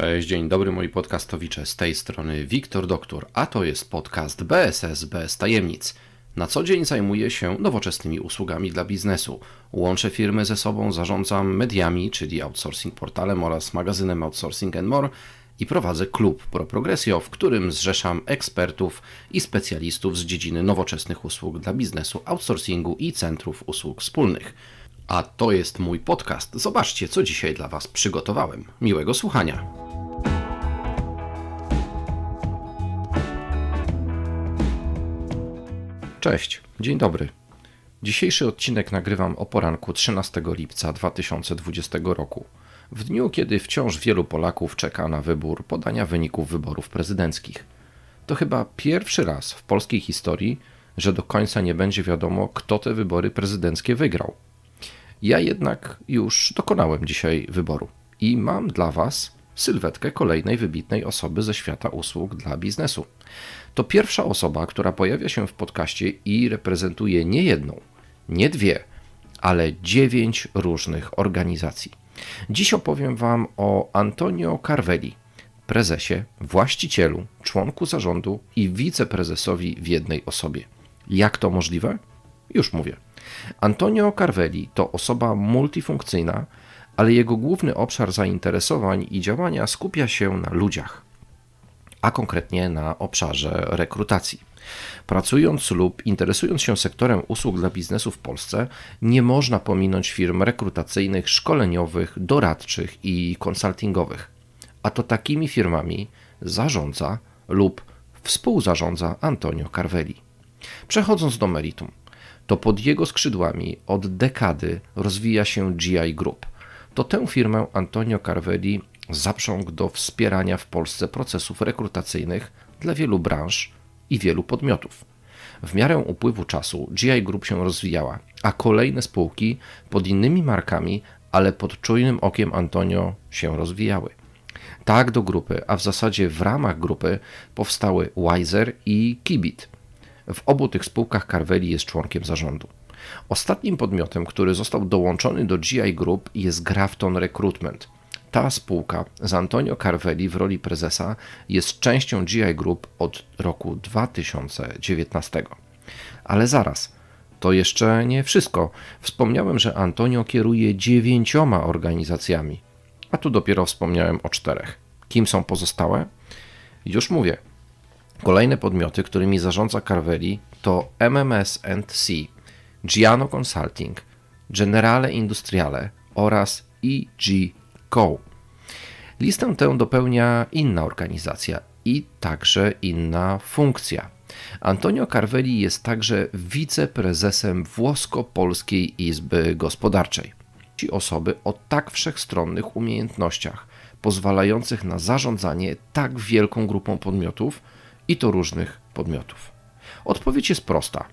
Cześć, dzień dobry moi podcastowicze, z tej strony Wiktor Doktor, a to jest podcast BSS bez tajemnic. Na co dzień zajmuję się nowoczesnymi usługami dla biznesu. Łączę firmy ze sobą, zarządzam mediami, czyli outsourcing portalem oraz magazynem Outsourcing and More i prowadzę klub Pro Progressio, w którym zrzeszam ekspertów i specjalistów z dziedziny nowoczesnych usług dla biznesu, outsourcingu i centrów usług wspólnych. A to jest mój podcast. Zobaczcie, co dzisiaj dla Was przygotowałem. Miłego słuchania. Cześć, dzień dobry. Dzisiejszy odcinek nagrywam o poranku 13 lipca 2020 roku, w dniu, kiedy wciąż wielu Polaków czeka na wybór podania wyników wyborów prezydenckich. To chyba pierwszy raz w polskiej historii, że do końca nie będzie wiadomo, kto te wybory prezydenckie wygrał. Ja jednak już dokonałem dzisiaj wyboru i mam dla Was sylwetkę kolejnej wybitnej osoby ze świata usług dla biznesu. To pierwsza osoba, która pojawia się w podcaście i reprezentuje nie jedną, nie dwie, ale dziewięć różnych organizacji. Dziś opowiem Wam o Antonio Carvelli, prezesie, właścicielu, członku zarządu i wiceprezesowi w jednej osobie. Jak to możliwe? Już mówię. Antonio Carvelli to osoba multifunkcyjna, ale jego główny obszar zainteresowań i działania skupia się na ludziach, a konkretnie na obszarze rekrutacji. Pracując lub interesując się sektorem usług dla biznesu w Polsce, nie można pominąć firm rekrutacyjnych, szkoleniowych, doradczych i konsultingowych. A to takimi firmami zarządza lub współzarządza Antonio Carvelli. Przechodząc do meritum, to pod jego skrzydłami od dekady rozwija się GI Group. To tę firmę Antonio Carvelli zaprzągł do wspierania w Polsce procesów rekrutacyjnych dla wielu branż i wielu podmiotów. W miarę upływu czasu GI Group się rozwijała, a kolejne spółki pod innymi markami, ale pod czujnym okiem Antonio się rozwijały. Tak do grupy, a w zasadzie w ramach grupy powstały Wiser i Kibit – w obu tych spółkach Carvelli jest członkiem zarządu. Ostatnim podmiotem, który został dołączony do GI Group jest Grafton Recruitment. Ta spółka z Antonio Carvelli w roli prezesa jest częścią GI Group od roku 2019. Ale zaraz, to jeszcze nie wszystko. Wspomniałem, że Antonio kieruje dziewięcioma organizacjami, a tu dopiero wspomniałem o czterech. Kim są pozostałe? Już mówię. Kolejne podmioty, którymi zarządza Carvelli to MMS&C, Giano Consulting, Generale Industriale oraz EG Co. Listę tę dopełnia inna organizacja i także inna funkcja. Antonio Carvelli jest także wiceprezesem Włosko-Polskiej Izby Gospodarczej. Ci osoby o tak wszechstronnych umiejętnościach, pozwalających na zarządzanie tak wielką grupą podmiotów, i to różnych podmiotów? Odpowiedź jest prosta.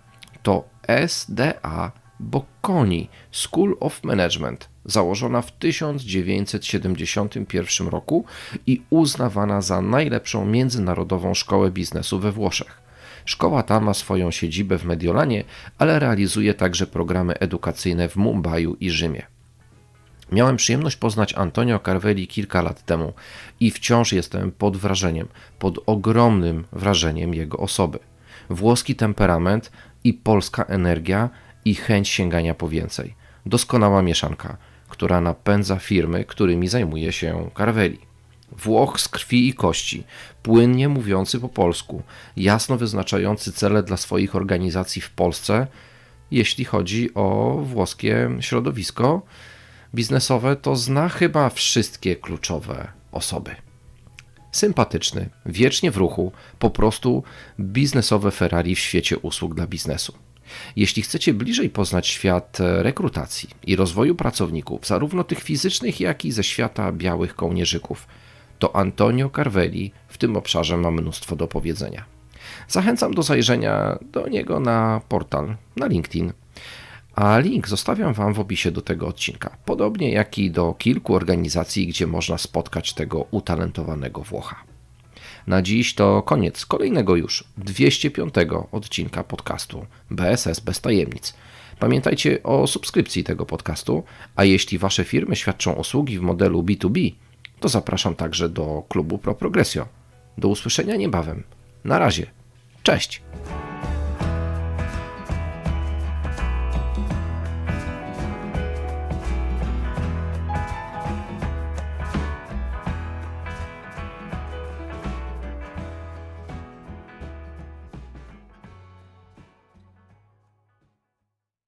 To SDA Bocconi School of Management, założona w 1971 roku i uznawana za najlepszą międzynarodową szkołę biznesu we Włoszech. Szkoła ta ma swoją siedzibę w Mediolanie, ale realizuje także programy edukacyjne w Mumbai i Rzymie. Miałem przyjemność poznać Antonio Carvelli kilka lat temu i wciąż jestem pod wrażeniem, pod ogromnym wrażeniem jego osoby. Włoski temperament i polska energia i chęć sięgania po więcej. Doskonała mieszanka, która napędza firmy, którymi zajmuje się Carvelli. Włoch z krwi i kości, płynnie mówiący po polsku, jasno wyznaczający cele dla swoich organizacji w Polsce, jeśli chodzi o włoskie środowisko, biznesowe, to zna chyba wszystkie kluczowe osoby. Sympatyczny, wiecznie w ruchu, po prostu biznesowe Ferrari w świecie usług dla biznesu. Jeśli chcecie bliżej poznać świat rekrutacji i rozwoju pracowników, zarówno tych fizycznych, jak i ze świata białych kołnierzyków, to Antonio Carvelli w tym obszarze ma mnóstwo do powiedzenia. Zachęcam do zajrzenia do niego na portal, na LinkedIn a link zostawiam Wam w opisie do tego odcinka, podobnie jak i do kilku organizacji, gdzie można spotkać tego utalentowanego Włocha. Na dziś to koniec kolejnego już 205 odcinka podcastu BSS bez tajemnic. Pamiętajcie o subskrypcji tego podcastu, a jeśli Wasze firmy świadczą usługi w modelu B2B, to zapraszam także do klubu Pro Progressio. Do usłyszenia niebawem. Na razie. Cześć!